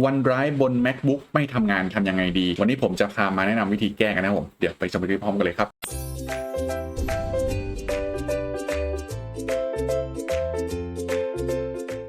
OneDrive บน MacBook ไม่ทำงานทำยังไงดี วันนี้ผมจะพามาแนะนำวิธีแก้กันนะครับผม เดี๋ยวไปชมคลิปพร้อมกันเลยครับ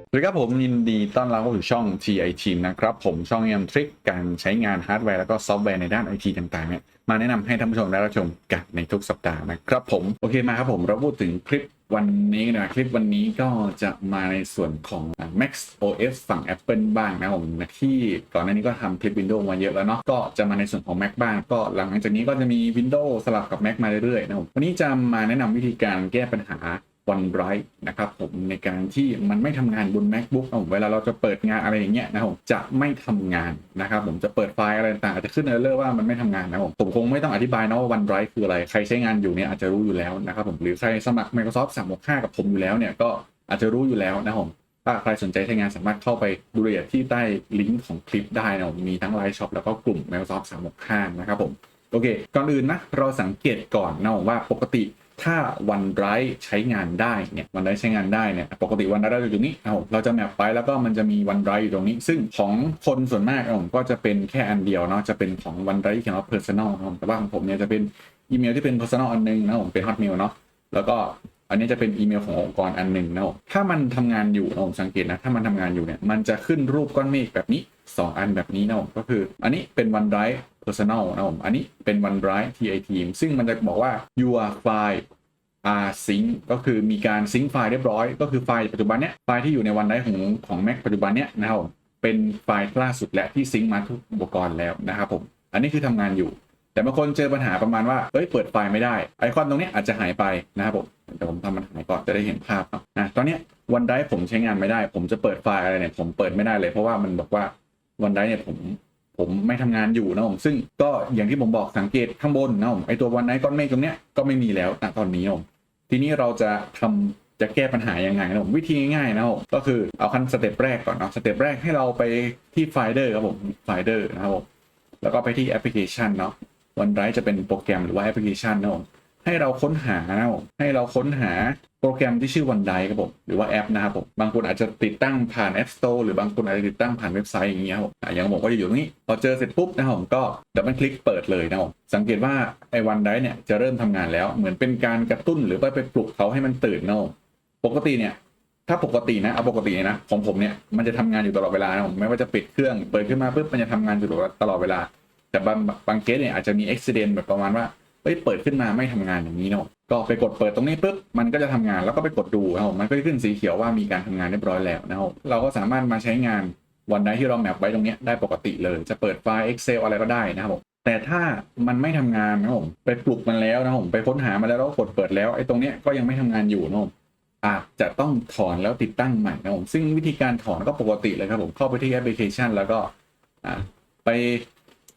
สวัสดีครับผมยินดีต้อนรับเข้าสู่ช่อง TI Team นะครับผมช่องยำทริคการใช้งานฮาร์ดแวร์แล้วก็ซอฟต์แวร์ในด้านไอทีต่างๆเนี่ยมาแนะนำให้ท่านผู้ชมได้รับชมกันในทุกสัปดาห์นะครับผม โอเคมาครับผมเราพูดถึงคลิป วันนี้นะคลิปวันนี้ก็จะมาในส่วนของ Max OS ฝั่ง Apple บ้างนะผมที่ก่อนหน้านี้ก็ทำคลิป Windows มาเยอะแล้วเนาะก็จะมาในส่วนของ Mac บ้าง ก็หลังจากนี้ก็จะมี Windows สลับกับ Mac มาเรื่อยๆนะผมวันนี้จะมาแนะนำวิธีการแก้ปัญหา OneDrive นะครับผมในการที่มันไม่ทำงานบน MacBook นะผมเวลาเราจะเปิดงานอะไรอย่างเงี้ยนะผมจะไม่ทำงานนะครับผมจะเปิดไฟล์อะไรต่างๆอาจจะขึ้นเออร์ว่ามันไม่ทำงานนะผมผมคงไม่ต้องอธิบายนะว่า OneDrive คืออะไร ใครใช้งานอยู่เนี่ยอาจจะรู้อยู่แล้วนะครับผมหรือใครสมัคร Microsoft 365 กับผมอยู่แล้วเนี่ยก็อาจจะรู้อยู่แล้วนะผมถ้าใครสนใจใช้งานสามารถเข้าไปดูรายละเอียดที่ใต้ลิงก์ของคลิปได้นะผมมีทั้งไลน์ช็อปแล้วก็กลุ่ม Microsoft 365 นะครับผมโอเค ก่อนอื่นนะ เราสังเกตก่อนนะว่าปกติ ถ้า OneDrive ใช้งานได้เนี่ย OneDrive ใช้งานได้เนี่ยปกติ OneDrive อยู่ตรงนี้เอาเราจะแมปไปแล้วก็มันจะมี OneDrive อยู่ตรงนี้ ซึ่งของคนส่วนมากผมก็จะเป็นแค่อันเดียวเนาะจะเป็นของ OneDrive ที่เขียนว่า Personal นะครับแต่ว่าของผมเนี่ยจะเป็นอีเมลที่เป็น Personal อันหนึงนะผมเป็น Hotmail เนาะแล้วก็ อันนี้จะเป็นอีเมลขององค์กรอันหนึ่งนะถ้ามันทำงานอยู่นะผมสังเกตนะ ถ้ามันทำงานอยู่เนี่ย มันจะขึ้นรูปก้อนเมฆแบบนี้ 2 อันแบบนี้นะก็คือ อันนี้เป็น OneDrive Personal นะผมอันนี้เป็น OneDrive TI Team ซึ่งมันจะบอกว่า your file are sync ก็คือมีการซิงค์ไฟล์เรียบร้อย ก็คือไฟล์ปัจจุบันเนี้ยไฟล์ที่อยู่ใน OneDrive ของของ Mac ปัจจุบันเนี้ยนะครับเป็นไฟล์ล่าสุดและที่ซิงค์มาทุกอุปกรณ์แล้วนะครับผม อันนี้คือทำงานอยู่ แต่บางคนเจอปัญหาประมาณว่า เอ้ย เปิดไฟล์ไม่ได้ ไอคอนตรงนี้อาจจะหายไปนะครับผมแต่ผมทำมันหายก่อนจะได้เห็นภาพนะนะตอนนี้วันไดผมใช้งานไม่ได้ ผมจะเปิดไฟล์อะไรเนี่ยผมเปิดไม่ได้เลย เพราะว่ามันบอกว่าวันไดเนี่ยผมผมไม่ทำงานอยู่นะผมซึ่งก็อย่างที่ผมบอกสังเกตข้างบนนะผมไอตัววันไดก้อนเมฆตรงเนี้ยก็ไม่มีแล้วณตอนนี้ผมทีนี้เราจะทำจะแก้ปัญหายังไงนะผมวิธีง่ายๆนะผมก็คือเอาขั้นสเต็ปแรกก่อนเนาะสเต็ปแรกให้เราไปที่ไฟเดอร์ครับผมไฟเดอร์นะครับผมแล้วก็ไปที่แอปพลิเคชันเนาะ OneDrive จะเป็นโปรแกรมหรือว่าแอปพลิเคชันนะผม ให้เราค้นหาให้เราค้นหาโปรแกรมที่ชื่อ OneDrive ครับผมหรือว่าแอปนะครับผมบางคนอาจจะติดตั้งผ่าน App Store หรือบางคนอาจจะติดตั้งผ่านเว็บไซต์อย่างเงี้ยครับอย่างผมก็จะอยู่ตรงนี้พอเจอเสร็จปุ๊บนะครับผมก็ดับเบิลคลิกเปิดเลยนะครับสังเกตว่าไอ้ OneDrive เนี่ยจะเริ่มทำงานแล้วเหมือนเป็นการกระตุ้นหรือว่าไปปลุกเขาให้มันตื่นนะปกติเนี่ยถ้าปกตินะเอาปกตินะของผมเนี่ยมันจะทำงานอยู่ตลอดเวลานะผมไม่ว่าจะปิดเครื่องเปิดขึ้นมาปุ๊บมันจะทำงานอยู่ตลอดเวลา แต่บางบางเคสเนี่ยอาจจะมีอุบิเหตุแบบประมาณว่า เฮ้ยเปิดขึ้นมาไม่ทำงานอย่างนี้เนาะก็ไปกดเปิดตรงนี้ปุ๊บมันก็จะทำงานแล้วก็ไปกดดูนะครับผมมันก็จะขึ้นสีเขียวว่ามีการทำงานเรียบร้อยแล้วนะครับเราก็สามารถมาใช้งานวันใดที่เราแมปไว้ตรงนี้ได้ปกติเลย จะเปิดไฟล์ Excel อะไรก็ได้นะครับแต่ถ้ามันไม่ทำงานนะผมไปปลุกมันแล้วนะผมไปค้นหามาแล้วแล้วก็กดเปิดแล้วไอ้ตรงเนี้ยก็ยังไม่ทำงานอยู่นะผมอาจจะต้องถอนแล้วติดตั้งใหม่นะผมซึ่งวิธีการถอนก็ปกติเลยครับผมเข้าไปที่แอปพลิเคชัน แล้วก็อ่าไป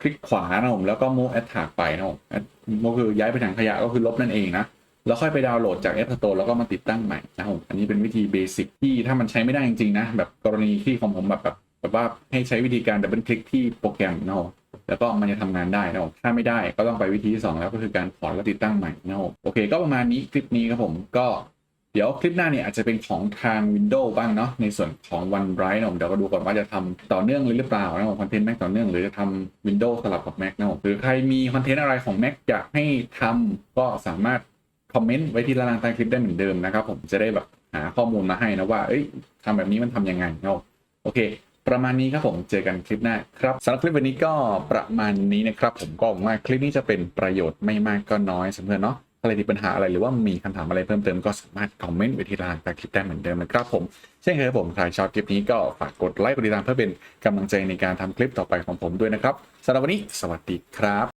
คลิกขวานะผมแล้วก็ move attack ไปนะผมก็คือย้ายไปถังขยะก็คือลบนั่นเองนะแล้วค่อยไปดาวน์โหลดจาก App Store แล้วก็มาติดตั้งใหม่นะผมอันนี้เป็นวิธีเบสิกที่ถ้ามันใช้ไม่ได้จริงๆนะ แบบกรณีที่ของผมแบบแบบแบบว่าให้ใช้วิธีการดับเบิลคลิกที่โปรแกรมนะผมแล้วก็มันจะทำงานได้นะครับถ้าไม่ได้ก็ต้องไปวิธีที่สองแล้วก็คือการถอนแล้วติดตั้งใหม่นะผมโอเค ก็ประมาณนี้คลิปนี้ครับผมก็ เดี๋ยวคลิปหน้าเนี่ยอาจจะเป็นของทาง Windows บ้างเนาะในส่วนของ OneDrive นะผมเดี๋ยวก็ดูก่อนว่าจะทำต่อเนื่องเลยหรือเปล่านะผมคอนเทนต์ Mac ต่อเนื่องหรือจะทำ Windows สลับกับ Mac นะผมหรือใครมีคอนเทนต์อะไรของ Mac อยากให้ทำก็สามารถคอมเมนต์ไว้ที่ล่างใต้คลิปได้เหมือนเดิมนะครับผมจะได้แบบหาข้อมูลมาให้นะว่าเอ้ยทำแบบนี้มันทำยังไงเนาะโอเค ประมาณนี้ครับผมเจอกันคลิปหน้าครับสำหรับคลิปวันนี้ก็ประมาณนี้นะครับผมก็หวังว่าคลิปนี้จะเป็นประโยชน์ไม่มากก็น้อยสำหรับเพื่อนเนาะ อะไรมีปัญหาอะไรหรือว่ามีคำถามอะไรเพิ่มเติมก็สามารถคอมเมนต์ไว้ที่ล่างใต้คลิปได้เหมือนเดิมนะครับผมเช่นเคยผมใครชอบคลิปนี้ก็ฝากกดไลค์กดติดตามเพื่อเป็นกำลังใจในการทำคลิปต่อไปของผมด้วยนะครับสำหรับวันนี้ สวัสดีครับ